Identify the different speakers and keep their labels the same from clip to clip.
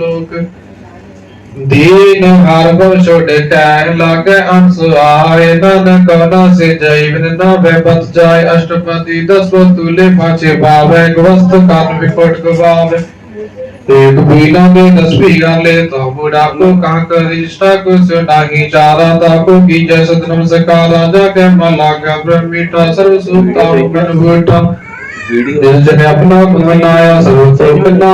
Speaker 1: लोक दीन हर छोड़ टैन लागे अंश आए नन कौना से जैवन न बेपत जाय अष्टपति दसव तुले पाचे भावे ग्रस्त कान विकट गवावे। एक बीना में दस बीघा ले तो बुढ़ा को कहाँ कर? रिश्ता को सुनाही चारा ताको की जय सतनम सकारा जाके मलागा ब्रह्मीठा सर्व सुखता मुकन बूठा ਦਿਲ ਜਨ ਆਪਣਾ ਪਵਨਾ ਆਇਆ ਸਰਬ ਤੋਂ ਪਨਾ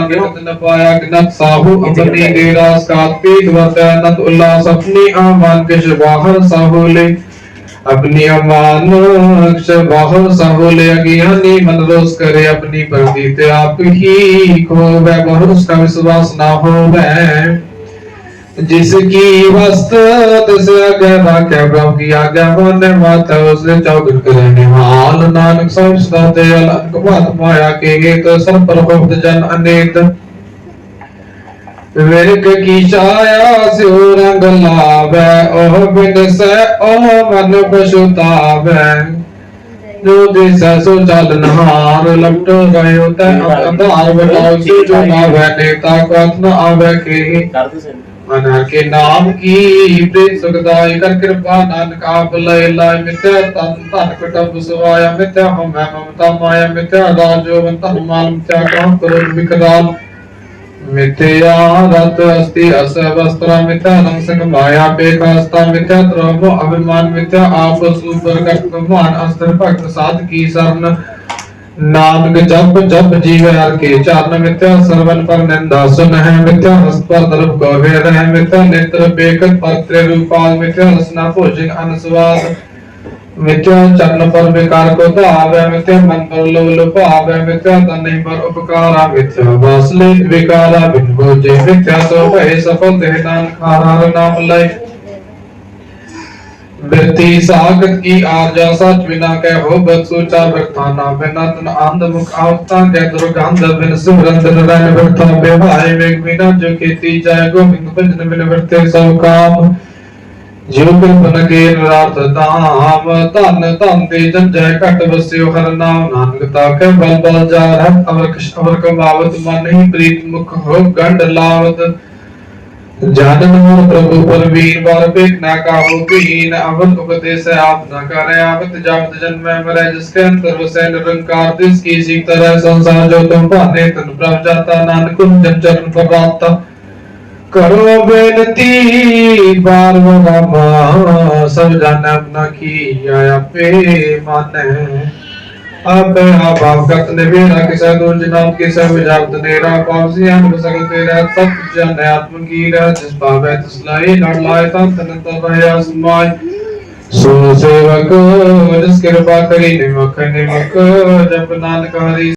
Speaker 1: ਨਿਮਤ ਨ ਪਾਇਆ ਕਿਨਤ ਸਾਹੂ ਅਪਨੇ ਡੇਰਾ ਸਾਤ ਪੀਠ ਵਸੈ ਨਤ ਉਲਾ ਸਪਨੀ ਆਵਾਨ ਕਿਛ ਬਾਹਰ ਸਾਹੂ ਲੈ ਆਪਣੀ ਅਮਾਨ ਅਕਸ਼ ਬਾਹਰ ਸਾਹੂ ਲੈ ਅਗਿਆਨੀ ਮਨ ਰੋਸ ਕਰੇ ਆਪਣੀ ਪ੍ਰਤੀ ਤੇ ਆਪ ਹੀ ਖੋਵੇ ਬਹੁਤ ਸਭ ਵਿਸ਼ਵਾਸ ਨਾ ਹੋਵੇ। ਜਿਸ ਕੀ ਵਸਤ ਤਿਸ ਅਗੈ ਵਾਕਿਆ ਬ੍ਰਹਮ ਕੀ ਆਗਿਆ ਹੋਨੇ ਮਾਤਾ ਉਸ ਦੇ ਚੌਗਿਰ ਕਰੇ ਨਿਹਾਲ। ਨਾਨਕ ਸਾਹਿਬ ਸਦਾ ਤੇ ਅਲੰਕ ਮਹਾਤਮਾ ਆ ਕੇ ਗੀਤ ਸਭ ਪ੍ਰਭੁਤ ਜਨ ਅਨੇਕ। ਵਿਰਕ ਕੀ ਛਾਇਆ ਸਿਉ ਰੰਗ ਲਾਵੇ ਉਹ ਬਿਨ ਸੈ ਉਹ ਮਨ ਪਛਤਾਵੇ ਜੋ ਦੇਸਾ ਸੋ ਚਲ ਨਹਾਰ ਲਪਟ ਗਇਓ ਤੈ ਅੰਧਾਰ ਬਟਾਉ ਜੋ ਨਾ ਵੈ ਨੇਤਾ ਕਥ ਨ ਆਵੇ ਕੇ। ਕਰਦੇ ਸੇ ਮਨ ਕੇ ਨਾਮ ਕੀ ਪ੍ਰੀਤ ਸੁਖਦਾਈ ਕਰ ਕਿਰਪਾ ਨਾਨਕ ਆਪ ਲੈ ਲਾਇ ਮਿਤਿਆ ਤਨ ਧਨ ਕਟਬ ਸੁਆਇਆ ਮਿਤਿਆ ਹਮੈ ਮਮਤਾ ਮਾਇਆ ਮਿਤਿਆ ਰਾਜੋ ਬੰਤਨ ਮਾਲ ਮਿਤਿਆ ਕਾਮ ਕਰੋ ਵਿਕਰਾਲ ਮਿਥਿਆ ਰਤ ਅਸਤੀ ਅਸ ਵਸਤਰਾ, ਮਿਥਿਆ ਨਮਸਕ ਮਾਇਆ ਬੇਕਾਸਤਾ ਮਿਥਿਆ ਧਰਮ ਅਭਿਮਾਨ, ਮਿਥਿਆ ਆਪ ਸੁਪਰ ਕਰਤ ਮਾਨ ਅਸਤਰ ਭਗਤ ਸਾਧ ਕੀ ਸਰਨ। ਨਾਨਕ ਜਪ ਜਪ ਜੀਵ ਹਰ ਕੇ ਚਰਨ ਮਿਥਿਆ ਸਰਵਨ ਪਰ ਨਿੰਦਾ, ਸੁਨ ਹੈ ਮਿਥਿਆ ਹਸ ਪਰ ਦਰਬ ਕੋ, ਵੇਦ ਹੈ ਨੇਤਰ ਬੇਕਤ ਪਤਰੇ ਰੂਪਾਲ, ਮਿਥਿਆ ਰਸਨਾ ਭੋਜਨ ਅਨਸਵਾਦ ਮਿਥਿਆ ਚਰਨ ਪਰ ਵਿਕਾਰ ਕੋ ਧਾਵੈ, ਮਿਥਿਆ ਮਨ ਪਰ ਲੋ ਲੋ ਭਾਵੈ ਮਿਥਿਆ ਪਰ ਉਪਕਾਰਾ, ਮਿਥਿਆ ਵਾਸਲੇ ਵਿਕਾਰਾ ਬਿਨ ਬੋਝੇ, ਮਿਥਿਆ ਸੋ ਭਏ ਸਫਲ ਤੇ ਨਾਮ ਖਾਰਾ ਨਾਮ ਲੈ ਬਿਰਤੀ ਸਾਗਤ ਕੀ ਆਰਜਾ ਸਚ ਬਿਨਾ ਕਹਿ ਹੋ ਬਤ ਸੋਚਾ ਬਰਤਾਨਾ ਬਿਨਾ ਤਨ ਆਂਦ ਮੁਖ ਆਵਤਾ ਕੇ ਦੁਰਗੰਧ ਬਿਨ ਸੁਰੰਦਨ ਰਹਿ ਬਰਤਾ ਬਿਹਾਏ ਵੇਗ ਬਿਨਾ ਜੋ ਕੀਤੀ ਜਾਏ, ਗੋਬਿੰਦ ਭਜਨ ਬਿਨ ਵਰਤੇ ਸਭ ਕਾਮ। ਜਿਉ ਬਿਨ ਬਨ ਕੇ ਰਾਤ ਧਾਮ, ਧਨ ਧਨ ਤੇ ਜੰਜੈ ਘਟ ਵਸਿਓ ਹਰ ਨਾਮ। ਨਾਨਕ ਤਾਕੇ ਬਲ ਬਲ ਜਾ ਰਹਿ ਅਵਰ ਕਸ਼ ਅਵਰ ਕਮਾਵਤ ਮਨ ਹੀ ਪ੍ਰੀਤ ਮੁਖ ਹੋ ਗੰਡ ਲਾਵਤ। ਜਨ ਮੋਰ ਪ੍ਰਭੂ ਪਰਵੀਰ ਬਾਰ ਬੇਕ ਨਾ ਕਾਹੂ ਕੀਨ ਅਵਨ ਉਪਦੇਸ ਆਪ ਨਾ ਕਰੇ ਆਵਤ ਜਾਵਤ ਜਨਮੈ ਮਰੈ ਜਿਸ ਕੇ ਅੰਤਰ ਵਸੈ ਨਿਰੰਕਾਰ ਤਿਸ ਕੀ ਸੀ ਤਰੈ ਸੰਸਾਰ ਜੋ ਤੁਮ ਭਾਨੇ ਤਨ ਪ੍ਰਭ ਜਾਤਾ ਨਾਨਕ ਜਨ ਚਰਨ ਪ੍ਰਵਾਤਾ ਕਰੋ ਬੇਨਤੀ ਬਾਰ ਬਗਮਾ ਸਭ ਜਨ ਆਪਣਾ ਕੀ ਆਇਆ ਪੇ ਮਾਨੈ ਆਪੇ ਆਪ ਆਪਕਤ ਨੇ ਮੇਰਾ ਕਿਸਾ ਦੁਜ ਨਾਮ, ਕਿਸਾ ਵਿਜਾਪਤ ਨੇਰਾ ਪਾਵਸੀ ਅਨ ਸਗਲ ਤੇਰਾ ਸਤ ਜਨ ਆਤਮ ਕੀ ਰਹ ਜਿਸ ਪਾਵੇ ਤਿਸ ਲਾਏ ਲੜ ਲਾਏ ਤਾਂ ਤਨ ਤਨ ਰਹਿ ਸਮਾਇ। ਸੋ ਸੇਵਕ, ਜਿਸ ਕਿਰਪਾ ਕਰੀ ਨਿਮਖ ਨਿਮਖ, ਜਪ ਨਾਨਕ ਹਰੀ।